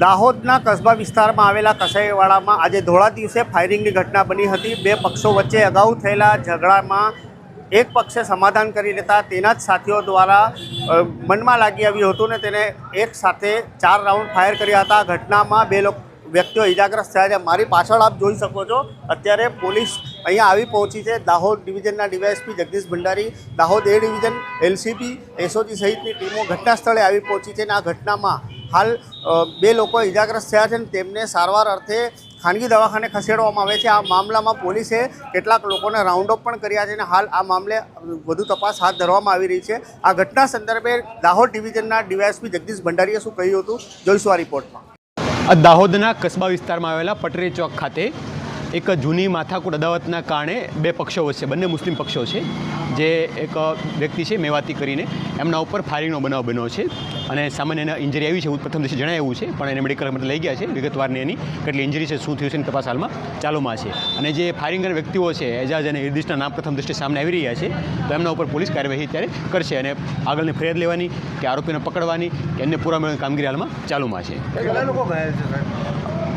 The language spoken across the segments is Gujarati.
દાહોદના કસ્બા વિસ્તારમાં આવેલા કસાઈવાડામાં આજે ધોળા દિવસે ફાયરિંગની ઘટના બની હતી. બે પક્ષો વચ્ચે અગાઉ થયેલા ઝઘડામાં એક પક્ષે સમાધાન કરી લેતા તેના જ સાથીઓ દ્વારા મનમાં લાગી આવ્યું હતું ને તેને એક સાથે ચાર રાઉન્ડ ફાયર કર્યા હતા. ઘટનામાં બે લોકો, વ્યક્તિઓ ઇજાગ્રસ્ત થયા છે. મારી પાછળ આપ જોઈ શકો છો, અત્યારે પોલીસ અહીંયા આવી પહોંચી છે. Dahod ડિવિઝનના DYSP Jagdish Bhandari, Dahod A division, LCB, SOG સહિતની ટીમો ઘટના સ્થળે આવી પહોંચી છે અને આ ઘટનામાં હાલ બે લોકો ઇજાગ્રસ્ત થયા છે અને તેમને સારવાર અર્થે ખાનગી દવાખાને ખસેડવામાં આવે છે. આ મામલામાં પોલીસે કેટલાક લોકોને રાઉન્ડ અપ પણ કર્યા છે અને હાલ આ મામલે વધુ તપાસ હાથ ધરવામાં આવી રહી છે. આ ઘટના સંદર્ભે દાહોદ ડિવિઝનના ડીવાયએસપી જગદીશ ભંડારીએ શું કહ્યું હતું? જોઈશું આ રિપોર્ટમાં દાહોદના કસ્બા વિસ્તારમાં આવેલા પટરી ચોક ખાતે એક જૂની માથાકૂટ અદાવતના કારણે બે પક્ષો વચ્ચે બંને મુસ્લિમ પક્ષો છે. જે એક વ્યક્તિ છે, મેવાતી કરીને, એમના ઉપર ફાયરિંગનો બનાવ બન્યો છે અને સામાન્ય એને ઇન્જરી આવી છે એવું પ્રથમ દિવસે જણાવ્યું છે, પણ એને મેડિકલ માટે લઈ ગયા છે. વિગતવારની એની કેટલી ઇન્જરી છે, શું થયું છે એની તપાસ હાલમાં ચાલુમાં છે. અને જે ફાયરિંગ કરનાર વ્યક્તિઓ છે, એજાજ અને ઇર્દિશના નામ પ્રથમ દ્રષ્ટિએ સામે આવી રહ્યા છે, તો એમના ઉપર પોલીસ કાર્યવાહી અત્યારે કરશે અને આગળની ફરિયાદ લેવાની કે આરોપીને પકડવાની કે એમને પૂરા મેળવવાની કામગીરી હાલમાં ચાલુમાં છે.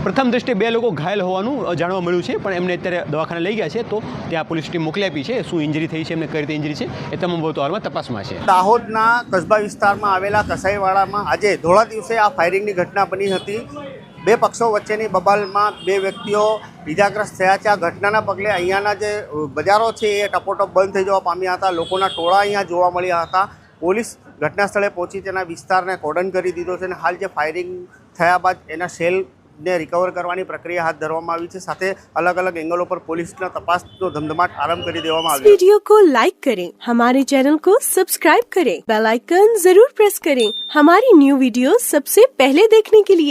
પ્રથમ દ્રષ્ટિએ બે લોકો ઘાયલ હોવાનું જાણવા મળ્યું છે, પણ એમને અત્યારે દવાખાને લઈ ગયા છે, તો ત્યાં પોલીસ ટીમ મોકલી આપી છે, શું ઇન્જરી થઈ છે, એમને કઈ રીતે ઇન્જરી છે, એ તમામ બાબતો હાલમાં તપાસમાં છે. દાહોદના કસ્બા વિસ્તારમાં આવેલા કસાઈવાડામાં આજે ધોળા દિવસે આ ફાયરિંગની ઘટના બની હતી. બે પક્ષો વચ્ચેની બબાલમાં બે વ્યક્તિઓ ઇજાગ્રસ્ત થયા છે. આ ઘટનાના પગલે અહીંયાના જે બજારો છે એ ટપોટપ બંધ થઈ જવા પામ્યા હતા. લોકોના ટોળા અહીંયા જોવા મળ્યા હતા. પોલીસ ઘટના સ્થળે પહોંચી તેના વિસ્તારને કોર્ડન કરી દીધો છે અને હાલ જે ફાયરિંગ થયા બાદ એના સેલને રિકવર કરવાની પ્રક્રિયા હાથ ધરવામાં આવી છે સાથે અલગ અલગ એંગલો પર પોલીસના તપાસનો ધમધમાટ આરંભ કરી દેવામાં इस આવ્યો છે वीडियो को लाइक करें हमारे चैनल को सब्सक्राइब करें बेल आइकन जरूर प्रेस करें हमारी न्यू वीडियो सबसे पहले देखने के लिए